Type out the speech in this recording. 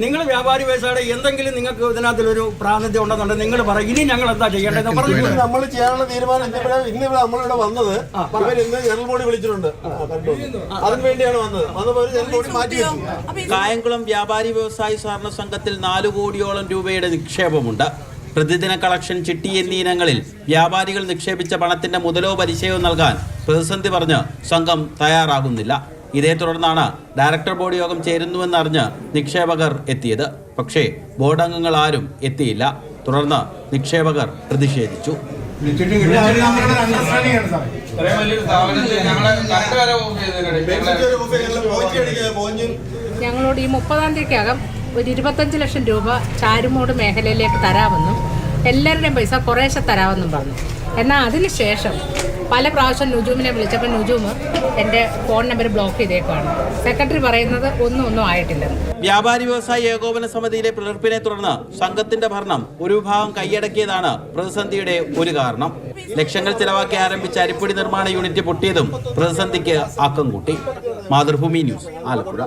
നിങ്ങൾ വ്യാപാരി വ്യവസായ എന്തെങ്കിലും നിങ്ങൾക്ക് ഇതിനകത്തൊരു പ്രാതിനിധ്യം ഉണ്ടെന്നുണ്ടെങ്കിൽ നിങ്ങൾ പറയും ഇനി ഞങ്ങൾ എന്താ ചെയ്യേണ്ടത് പറഞ്ഞു നമ്മൾ ചെയ്യാനുള്ള തീരുമാനം ഇന്ന് ഇവിടെ നമ്മളിവിടെ വന്നത്. ഇന്ന് ജനറൽ ബോഡി വിളിച്ചിട്ടുണ്ട്. അതിന് വേണ്ടിയാണ് വന്നത്. വന്നപ്പോൾ ഒരു ജനറൽ ബോഡി മാറ്റി വെച്ചു. കായംകുളം വ്യാപാരി വ്യവസായി സഹകരണ സംഘത്തിൽ നാലു കോടിയോളം രൂപയുടെ നിക്ഷേപമുണ്ട്. പ്രതിദിന കളക്ഷൻ ചിട്ടി എന്നീ ഇനങ്ങളിൽ വ്യാപാരികൾ നിക്ഷേപിച്ച പണത്തിന്റെ മുതലോ പലിശയോ നൽകാൻ പ്രതിസന്ധി പറഞ്ഞ് സംഘം തയ്യാറാകുന്നില്ല. ഇതേ തുടർന്നാണ് ഡയറക്ടർ ബോർഡ് യോഗം ചേരുന്നുവെന്നറിഞ്ഞ് നിക്ഷേപകർ എത്തിയത്. പക്ഷേ ബോർഡ് അംഗങ്ങൾ ആരും എത്തിയില്ല. തുടർന്ന് നിക്ഷേപകർ പ്രതിഷേധിച്ചു. ഞങ്ങളോട് ഈ മുപ്പതാം തീയതിക്കകം ഒരു ഇരുപത്തഞ്ച് ലക്ഷം രൂപ ചാരുമോട് മേഖലയിലേക്ക് തരാമെന്നും എല്ലാവരുടെയും പൈസ കുറേശ്ശെ തരാമെന്നും പറഞ്ഞു. എന്നാൽ അതിന് ശേഷം പല പ്രാവശ്യം നുജൂമിനെ വിളിച്ചപ്പോൾ നുജൂമ് എന്റെ ഫോൺ നമ്പർ ബ്ലോക്ക് ചെയ്തേക്കുവാണ്. സെക്രട്ടറി പറയുന്നത് ഒന്നും ഒന്നും ആയിട്ടില്ല. വ്യാപാരി വ്യവസായി ഏകോപന സമിതിയിലെ പിളർപ്പിനെ തുടർന്ന് സംഘത്തിന്റെ ഭരണം ഒരു വിഭാഗം കൈയടക്കിയതാണ് പ്രതിസന്ധിയുടെ ഒരു കാരണം. ലക്ഷങ്ങൾ ചെലവാക്കി ആരംഭിച്ച അരിപ്പൊടി നിർമ്മാണ യൂണിറ്റ് പൊട്ടിയതും പ്രതിസന്ധിക്ക് ആക്കം കൂട്ടി. മാതൃഭൂമി ന്യൂസ് ആലപ്പുഴ.